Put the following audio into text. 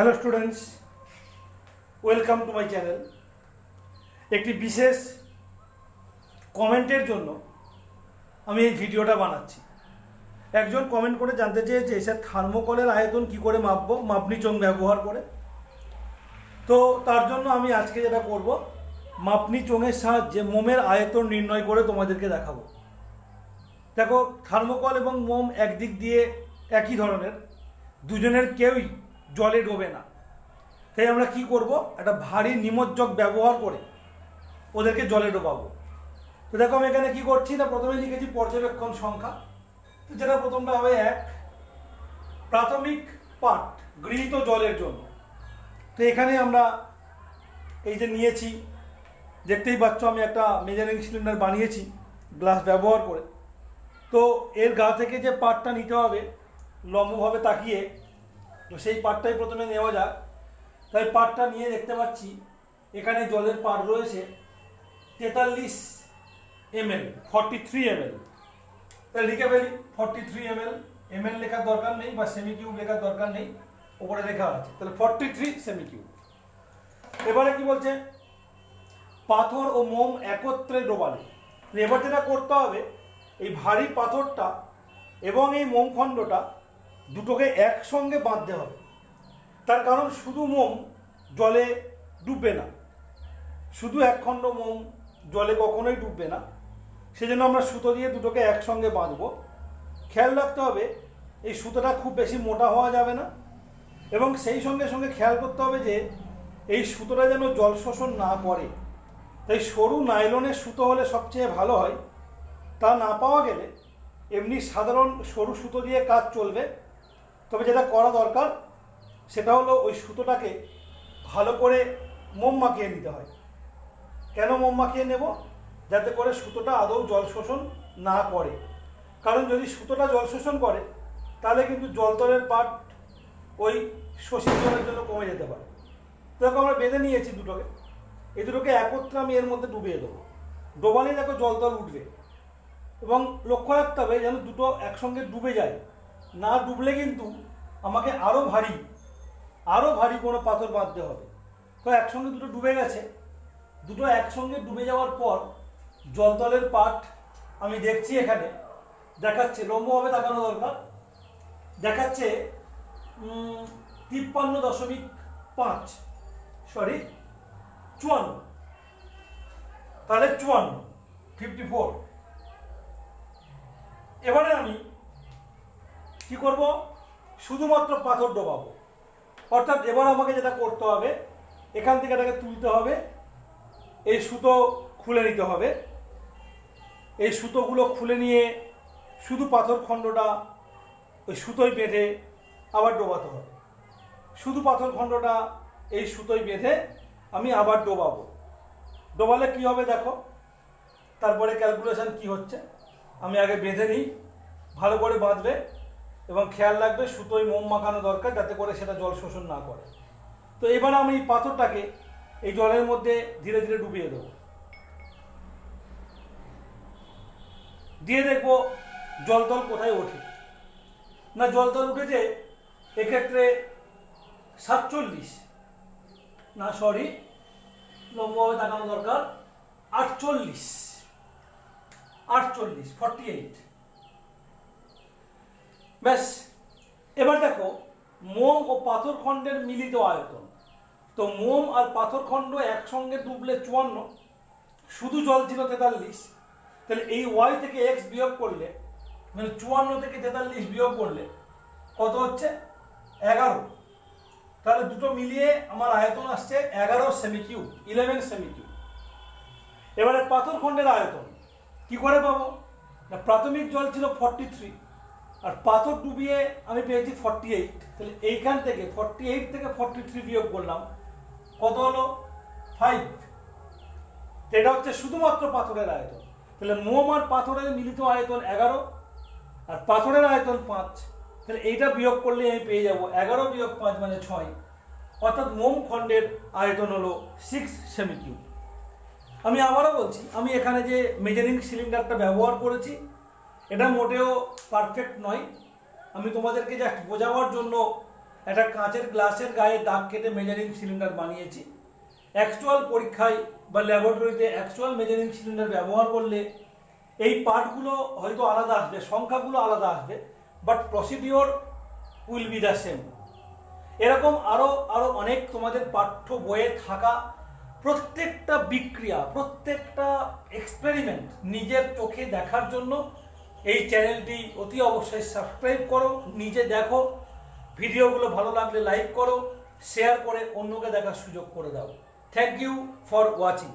Hello students welcome to my channel একটি বিশেষ কমেন্টের জন্য আমি এই ভিডিওটা বানাচ্ছি। একজন কমেন্ট করে জানতে চেয়েছে স্যার থার্মোকলের আয়তন কি করে মাপবো? মাপনি চোঙ ব্যবহার করে। তো তার জন্য আমি আজকে যেটা করব, মাপনি চোঙের সাহায্যে মোমের আয়তন নির্ণয় করে তোমাদেরকে দেখাবো। দেখো, থার্মোকল এবং মোম একদিক দিয়ে একই ধরনের, দুজনের কেউই জলে ডোবে না। তাই আমরা কি করব? একটা ভারী নিমজ্জক ব্যবহার করে ওদেরকে জলে ডোবাবো। তো দেখো আমি এখানে কি করছি না, প্রথমে লিখেছি পর্যবেক্ষণ সংখ্যা। তো যেটা প্রথমটা হবে এক। প্রাথমিক পাঠ, গৃহীত জলের জন্য। তো এখানে আমরা এই যে নিয়েছি, দেখতেই পাচ্ছ আমি একটা মেজারিং সিলিন্ডার বানিয়েছি গ্লাস ব্যবহার করে। তো এর গা থেকে যে পাটটা নিতে হবে, লম্বভাবে তাকিয়ে তো সেই পাটটাই প্রথমে নেওয়া যাক। তাই পাটটা নিয়ে দেখতে পাচ্ছি, এখানে জলের পাট রয়েছে, তেতাল্লিশ এমএল ফর্টি থ্রি এমএল। তাহলে লিখে ফেলি ফর্টি থ্রি এমএল এমএল লেখার দরকার নেই বা সেমি কিউব লেখার দরকার নেই, ওপরে লেখা আছে। তাহলে ফর্টি থ্রি সেমি কিউব এবারে কি বলছে? পাথর ও মোম একত্রে ডোবালে। এবার যেটা করতে হবে, এই ভারী পাথরটা এবং এই মোম খণ্ডটা দুটোকে একসঙ্গে বাঁধতে হবে। তার কারণ শুধু মোম জলে ডুববে না। শুধু একখণ্ড মোম জলে কখনোই ডুববে না। সেজন্য আমরা সুতো দিয়ে দুটোকে একসঙ্গে বাঁধবো। খেয়াল রাখতে হবে, এই সুতোটা খুব বেশি মোটা হওয়া যাবে না এবং সেই সঙ্গে সঙ্গে খেয়াল করতে হবে যে, এই সুতোটা যেন জল শোষণ না করে। তাই সরু নাইলনের সুতো হলে সবচেয়ে ভালো হয়। তা না পাওয়া গেলে এমনি সাধারণ সরু সুতো দিয়ে কাজ চলবে। তবে যেটা করা দরকার, সেটা হলো ওই সুতোটাকে ভালো করে মোম মাখিয়ে নিতে হয়। কেন মোম মাখিয়ে নেব? যাতে করে সুতোটা আদৌ জল শোষণ না করে। কারণ যদি সুতোটা জল শোষণ করে, তাহলে কিন্তু জলতলের পাট ওই শোষিত জলের জন্য কমে যেতে পারে। দেখো আমরা বেঁধে নিয়েছি দুটোকে। এই দুটোকে একত্রে আমি এর মধ্যে ডুবিয়ে দেবো। ডোবালে দেখো জলতল উঠবে। এবং লক্ষ্য রাখতে হবে যেন দুটো একসঙ্গে ডুবে যায়। না ডুবলে কিন্তু আমাকে আরও ভারী আরও ভারী কোনো পাথর বাঁধতে হবে। তো একসঙ্গে দুটো ডুবে গেছে। দুটো একসঙ্গে ডুবে যাওয়ার পর জলতলের পাট আমি দেখছি এখানে। দেখাচ্ছে, লম্বভাবে তাকানো দরকার। দেখাচ্ছে তিপ্পান্ন দশমিক পাঁচ সরি চুয়ান্ন। তাহলে চুয়ান্ন ফিফটি ফোর এবারে আমি কি করব? শুধুমাত্র পাথর ডোবাবো। অর্থাৎ এবার আমাকে যেটা করতে হবে, এখান থেকে এটাকে তুলতে হবে, এই সুতো খুলে নিতে হবে। এই সুতোগুলো খুলে নিয়ে শুধু পাথর খণ্ডটা ওই সুতোয় বেঁধে আবার ডোবাতে হবে। শুধু পাথর খণ্ডটা এই সুতোয় বেঁধে আমি আবার ডোবাবো। ডোবালে কি হবে দেখো? তারপরে ক্যালকুলেশন কি হচ্ছে? আমি আগে বেঁধে নিই, ভালো করে বাঁধবে। এবং খেয়াল রাখবে সুতোয় মোম মাখানো দরকার যাতে করে সেটা জল শোষণ না করে। তো এবার আমি এই পাথরটাকে এই জলের মধ্যে ধীরে ধীরে ডুবিয়ে দেবো। দিয়ে দেখব জলতল কোথায় ওঠে। না, জলতল উঠেছে এক্ষেত্রে সাতচল্লিশ। না সরি লম্বভাবে তাকানো দরকার। আটচল্লিশ। আটচল্লিশ ফর্টি এইট ব্যাস। এবার দেখো, মোম ও পাথরখণ্ডের মিলিত আয়তন। তো মোম আর পাথরখণ্ড একসঙ্গে ডুবলে চুয়ান্ন, শুধু জল ছিল তেতাল্লিশ। তাহলে এই ওয়াই থেকে এক্স বিয়োগ করলে মানে চুয়ান্ন থেকে তেতাল্লিশ বিয়োগ করলে, কত হচ্ছে? এগারো। তাহলে দুটো মিলিয়ে আমার আয়তন আসছে এগারো সেমি কিউব ইলেভেন সেমি কিউব এবারে পাথরখণ্ডের আয়তন, কি করে পাবো? না, প্রাথমিক জল ছিল ফর্টি থ্রি আর পাথর ডুবিয়ে আমি পেয়েছি ফর্টি এইট তাহলে এইখান থেকে ফর্টি এইট থেকে ফর্টি থ্রি বিয়োগ করলাম, কত হলো? ফাইভ এটা হচ্ছে শুধুমাত্র পাথরের আয়তন। তাহলে মোম আর পাথরের মিলিত আয়তন এগারো, আর পাথরের আয়তন পাঁচ। তাহলে এইটা বিয়োগ করলে আমি পেয়ে যাব এগারো বিয়োগ পাঁচ মানে ছয়। অর্থাৎ মোম খণ্ডের আয়তন হলো সিক্স সেমি কিউব আমি আবারও বলছি, আমি এখানে যে মেজারিং সিলিন্ডারটা ব্যবহার করেছি এটা মোটেও পারফেক্ট নয়। আমি তোমাদেরকে জাস্ট বোঝাবার জন্য একটা কাঁচের গ্লাসের গায়ে দাগ কেটে মেজারিং সিলিন্ডার বানিয়েছি। অ্যাকচুয়াল পরীক্ষায় বা ল্যাবরেটরিতে অ্যাকচুয়াল মেজারিং সিলিন্ডার ব্যবহার করলে এই পার্টগুলো হয়তো আলাদা আসবে, সংখ্যাগুলো আলাদা আসবে but procedure will be the same এরকম আরও আরও অনেক তোমাদের পাঠ্য বইয়ে থাকা প্রত্যেকটা বিক্রিয়া, প্রত্যেকটা এক্সপেরিমেন্ট নিজের চোখে দেখার জন্য এই চ্যানেলটি অতি অবশ্যই সাবস্ক্রাইব করো, নিজে দেখো, ভিডিওগুলো ভালো লাগলে লাইক করো, শেয়ার করে অন্যকে দেখার সুযোগ করে দাও। Thank you for watching